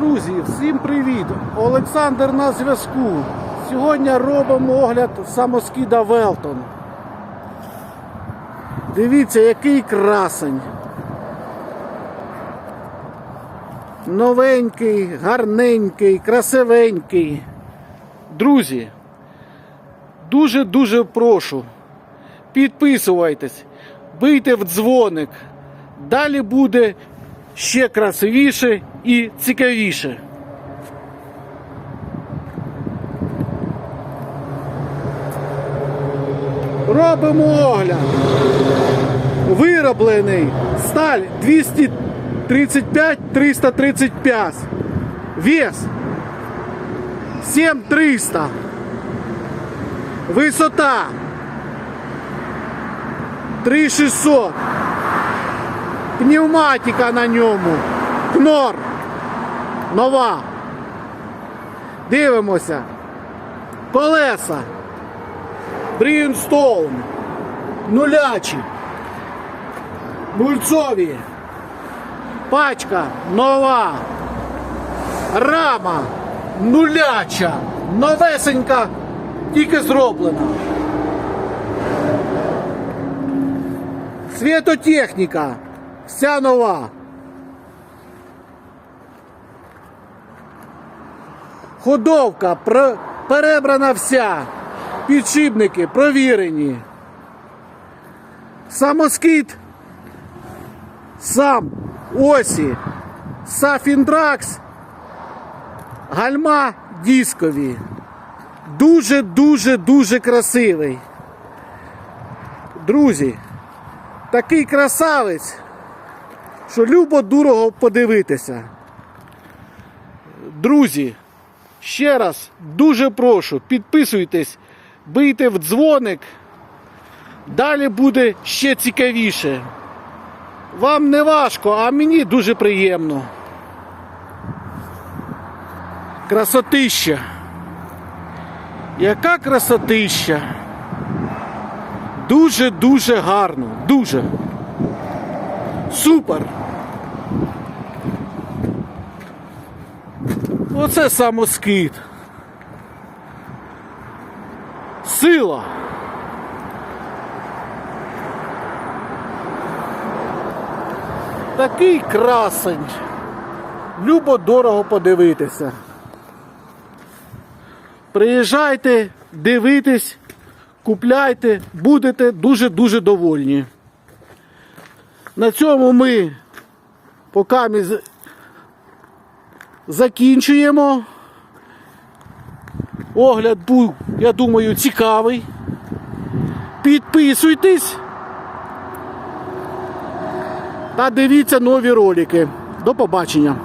Друзі, всім привіт! Олександр на зв'язку. Сьогодні робимо огляд самоскида Велтон. Дивіться, який красень. Новенький, гарненький, красивенький. Друзі, дуже-дуже прошу. Підписуйтесь, бийте в дзвоник. Далі буде ще красивіше і цікавіше. Робимо огляд. Вироблений сталь 235-335. Вес 7300. Висота 3600. Пневматика на ньому. Кнор. Нова. Дивимося. Колеса. Брінстоун. Нулячі. Мульцові. Пачка нова. Рама. Нуляча. Новесенька. Тільки зроблена. Світотехніка. Вся нова. Ходовка перебрана вся. Підшипники провірені. Самоскид. Сам осі. Сафіндракс. Гальма дискові. Дуже, дуже, дуже красивий. Друзі, такий красавець, що любо дорого подивитися. Друзі, ще раз дуже прошу, підписуйтесь, бийте в дзвоник. Далі буде ще цікавіше. Вам не важко, а мені дуже приємно. Красотища. Яка красотища. Дуже-дуже гарно. Дуже. Супер. Оце самоскид. Сила. Такий красень. Любо дорого подивитися. Приїжджайте, дивитесь, купляйте, будете дуже-дуже довольні. На цьому ми поки ми закінчуємо. Огляд був, я думаю, цікавий. Підписуйтесь та дивіться нові ролики. До побачення.